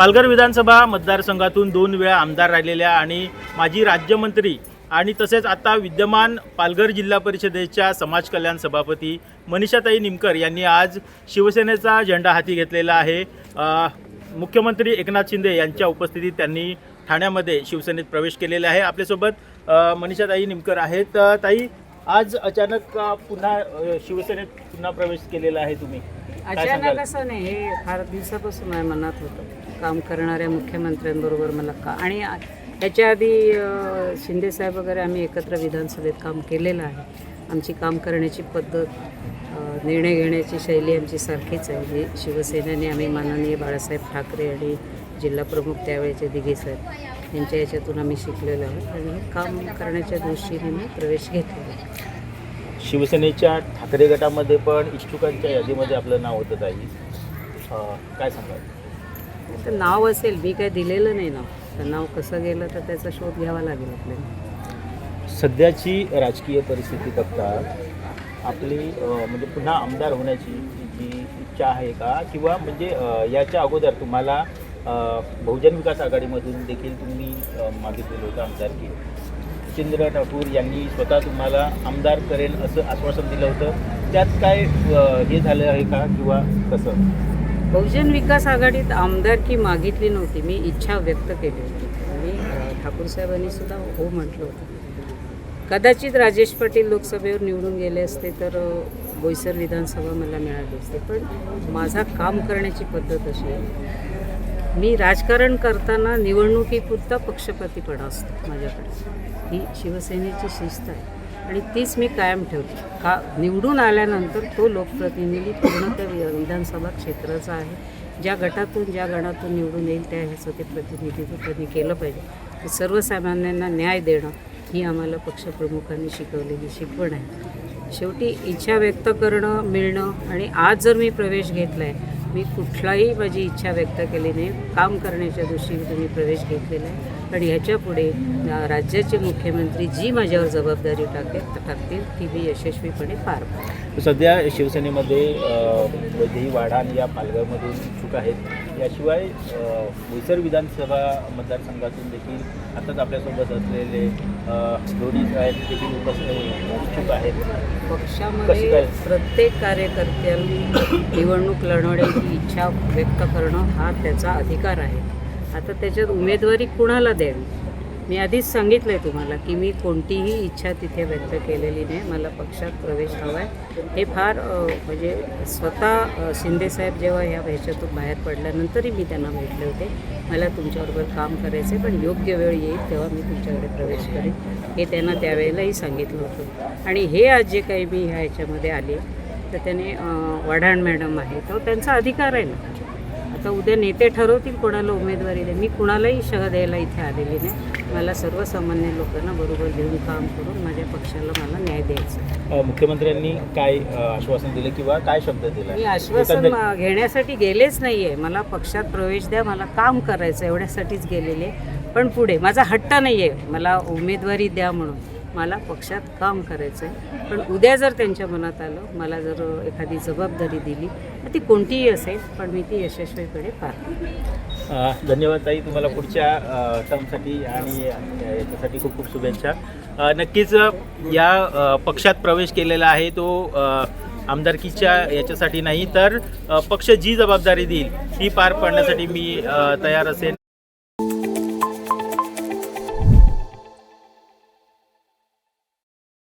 पालघर विधानसभा मतदारसंघातून दोन वेळा आमदार राहिलेल्या आणि माजी राज्यमंत्री आणि तसेच आता विद्यमान पालघर जिल्हा परिषदेच्या समाज कल्याण सभापती मनीषाताई निमकर यांनी आज शिवसेनेचा झेंडा हाती घेतलेला आहे. मुख्यमंत्री एकनाथ शिंदे यांच्या उपस्थितीत त्यांनी ठाण्यामध्ये शिवसेनेत प्रवेश केलेला आहे. आपल्यासोबत मनीषाताई निमकर आहेत. ताई आज अचानक पुन्हा शिवसेनेत पुन्हा प्रवेश केलेला आहे तुम्ही? अचानक असं नाही हे फार दिवसापासून माझ्या मनात होतं. काम करणाऱ्या मुख्यमंत्र्यांबरोबर मला का आणि याच्या आधी शिंदेसाहेब वगैरे आम्ही एकत्र विधानसभेत काम केलेलं आहे. आमची काम करण्याची पद्धत निर्णय घेण्याची शैली आमची सारखीच आहे. जी शिवसेनेने आम्ही माननीय बाळासाहेब ठाकरे आणि जिल्हाप्रमुख त्यावेळेचे दिघे साहेब यांच्या याच्यातून आम्ही शिकलेलो आहोत. आणि काम करण्याच्या दृष्टीने मी प्रवेश घेतलेला आहे. शिवसेनेच्या ठाकरे गटामध्ये पण इच्छुकांच्या यादीमध्ये आपलं नाव होतं ताई. काय सांगाल? तर नाव असेल मी काय दिलेलं नाही नाव. तर नाव कसं गेलं तर त्याचा शोध घ्यावा लागेल आपल्याला. सध्याची राजकीय परिस्थिती बघता आपली म्हणजे पुन्हा आमदार होण्याची जी इच्छा आहे का? किंवा म्हणजे याच्या अगोदर तुम्हाला बहुजन विकास आघाडीमधून देखील तुम्ही मागितलेलं होतं आमदारकी जितेंद्र ठाकूर यांनी स्वतः तुम्हाला आमदार करेल असं आश्वासन दिलं होतं. त्यात काय हे झालं आहे का? किंवा कसं? बहुजन विकास आघाडीत आमदारकी मागितली नव्हती. मी इच्छा व्यक्त केली होती. आणि अ, ठाकूर साहेबांनी सुद्धा हो म्हटलं होतं. कदाचित राजेश पाटील लोकसभेवर निवडून गेले असते तर बोईसर विधानसभा मला मिळाली असते. पण माझा काम करण्याची पद्धत अशी आहे. मी राजकारण करताना निवडणुकीपुरता पक्षपातीपणा असतो माझ्याकडे. ही शिवसेनेची शिस्त आहे. आणि तीच मी कायम ठेवते. का निवडून आल्यानंतर तो लोकप्रतिनिधी पूर्ण त्या वि- विधानसभा क्षेत्राचा आहे. ज्या गटातून ज्या गणातून निवडून येईल त्या ह्याचं ते प्रतिनिधित्व त्यांनी केलं पाहिजे. सर्वसामान्यांना न्याय देणं ही आम्हाला पक्षप्रमुखांनी शिकवलेली शिकवण आहे. शेवटी इच्छा व्यक्त करणं मिळणं आणि आज जर मी प्रवेश घेतला आहे मी कुठलाही माझी इच्छा व्यक्त केली नाही काम करण्याच्या दृष्टीने तुम्ही प्रवेश घेतलेला आहे. पण ह्याच्या पुढे अ, राज्याचे मुख्यमंत्री जी माझ्यावर जबाबदारी टाकेल टाकतील ती मी यशस्वीपणे पार पाडेल. सध्या शिवसेनेमध्ये अ, वैदेही वाडा आणि या पालघरमधून इच्छुक आहेत याशिवाय अ, बोईसर विधानसभा मतदारसंघातून देखील आताच आपल्यासोबत असलेले दोन्ही साहेब देखील उपस्थित इच्छुक आहेत पक्षामध्ये? प्रत्येक कार्यकर्त्यांनी निवडणूक लढवण्याची इच्छा व्यक्त करणं हा त्याचा अधिकार आहे आता त्याच्यात उमेदवारी कुणाला द्यावी? मी आधीच सांगितलं आहे तुम्हाला की मी कोणतीही इच्छा तिथे व्यक्त केलेली नाही. मला पक्षात प्रवेश हवा आहे हे फार म्हणजे स्वतः शिंदेसाहेब जेव्हा ह्या ह्याच्यातून बाहेर पडल्यानंतरही मी त्यांना भेटले होते. मला तुमच्याबरोबर काम करायचं आहे पण योग्य वेळ येईल तेव्हा मी तुमच्याकडे प्रवेश करेन. हे त्यांना त्यावेळेलाही सांगितलं होतं. आणि हे आज जे काही मी ह्या ह्याच्यामध्ये आले तर त्याने वढाण मॅडम आहे. तो त्यांचा अधिकार आहे ना? आता उद्या नेते ठरवतील कोणाला उमेदवारी दे मी कुणालाही शह द्यायला इथे आलेली नाही. मला सर्वसामान्य लोकांना बरोबर घेऊन काम करून माझ्या पक्षाला मला न्याय द्यायचा आहे. अ, मुख्यमंत्र्यांनी काय अ, आश्वासन दिलं किंवा काय शब्द दिला? मी आश्वासन एकंदरीत- घेण्यासाठी गेलेच नाही आहे मला पक्षात प्रवेश द्या मला काम करायचं एवढ्यासाठीच गेलेले आहे. पण पुढे माझा हट्ट नाही आहे मला उमेदवारी द्या म्हणून. मला पक्षात काम करायचं आहे पण उद्या जर त्यांच्या मनात आलं मला जर एखादी जबाबदारी दिली तर ती कोणतीही असेल पण मी ती यशस्वीकडे पार धन्यवाद ताई तुम्हाला पुढच्या टर्मसाठी आणि याच्यासाठी खूप खूप शुभेच्छा. नक्कीच या पक्षात प्रवेश केलेला आहे तो आमदारकीच्या याच्यासाठी नाही तर पक्ष जी जबाबदारी देईल ती पार पाडण्यासाठी मी तयार असेल